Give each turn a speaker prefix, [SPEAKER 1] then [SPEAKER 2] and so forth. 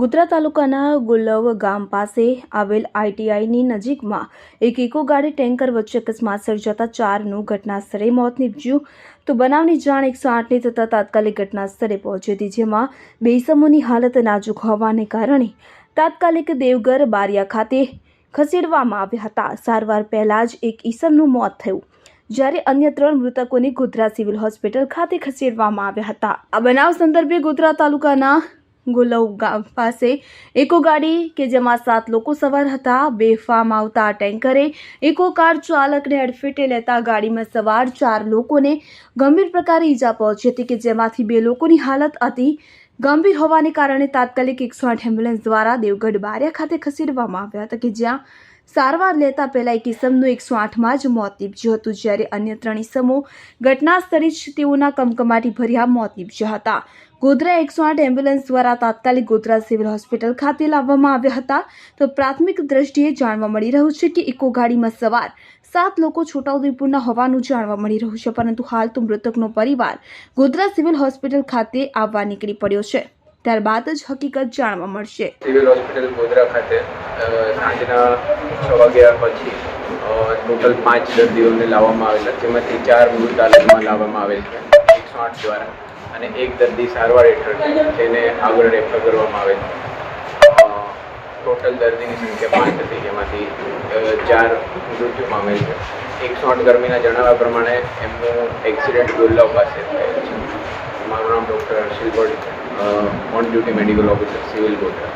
[SPEAKER 1] ગોધરા તાલુકાના ગુલવ ગામ પાસે આવેલ આઈટીઆઈની નજીકમાં એક ઇકો ગાડી ટેન્કર વચ્ચે અકસ્માત સર્જાતા ચારનું ઘટનાસ્થળે મોત નીપજ્યું. તો બનાવની જાણ એકસો આઠની થતાં તાત્કાલિક ઘટનાસ્થળે પહોંચી હતી, જેમાં બે સમૂહની હાલત નાજુક હોવાને કારણે તાત્કાલિક દેવગર બારિયા ખાતે ખસેડવામાં આવ્યા હતા. સારવાર પહેલાં જ એક ઈસમનું મોત થયું, જ્યારે અન્ય ત્રણ મૃતકોને ગોધરા સિવિલ હોસ્પિટલ ખાતે ખસેડવામાં આવ્યા હતા. આ બનાવ સંદર્ભે ગોધરા તાલુકાના ગુલવ ગામ પાસે. એકો ગાડી કે જેમાં સાત લોકો સવાર હતા બેફામ આવતા ટેન્કરે, એકો કાર ચાલકને અડફેટે લેતા ગાડીમાં સવાર ચાર લોકોને ગંભીર પ્રકારે ઈજા પહોંચી હતી કે જેમાંથી બે લોકોની હાલત અતિ ગંભીર હોવાને કારણે તાત્કાલિક એકસો આઠ એમ્બ્યુલન્સ દ્વારા દેવગઢ બારિયા ખાતે ખસેડવામાં આવ્યા હતા કે જ્યાં સારવાર લેતા પહેલા એક ઇસમનું એકસો આઠમાં જ મોત નીપજ્યું હતું, જ્યારે અન્ય ત્રણ ઇસમો ઘટના સ્થળે જ તેઓના કમકમાટી ભર્યા મોત નીપજ્યા હતા. ગોધરા એકસો આઠ એમ્બ્યુલન્સ દ્વારા તાત્કાલિક ગોધરા સિવિલ હોસ્પિટલ ખાતે લાવવામાં આવ્યા હતા. તો પ્રાથમિક દ્રષ્ટિએ જાણવા મળી રહ્યું છે કે ઇકો ગાડીમાં સવાર સાત લોકો છોટાઉદેપુરના હોવાનું જાણવા મળી રહ્યું છે, પરંતુ હાલ તો મૃતકનો પરિવાર ગોધરા સિવિલ હોસ્પિટલ ખાતે આવવા નીકળી પડ્યો છે. ત્યારબાદ જ હકીકત જાણવા મળશે.
[SPEAKER 2] સિવિલ હોસ્પિટલ ગોધરા ખાતે સાંજના છ વાગ્યા પછી ટોટલ પાંચ દર્દીઓને લાવવામાં આવેલા જેમાંથી ચાર મૃત હાલતમાં લાવવામાં આવેલ છે, એકસો આઠ દ્વારા. અને એક દર્દી સારવાર હેઠળ જેને આગળ રેફર કરવામાં આવેલ ટોટલ દર્દીની સંખ્યા પાંચ હતી, જેમાંથી ચાર મૃત્યુ પામેલ છે. એકસો આઠ ગરમીના જણાવ્યા પ્રમાણે એમનું એક્સિડન્ટ ગોલ્લાવ પાસે થયેલ છે. મારું નામ doctor Harshil Bhatt on duty medical officer, civil Godhra.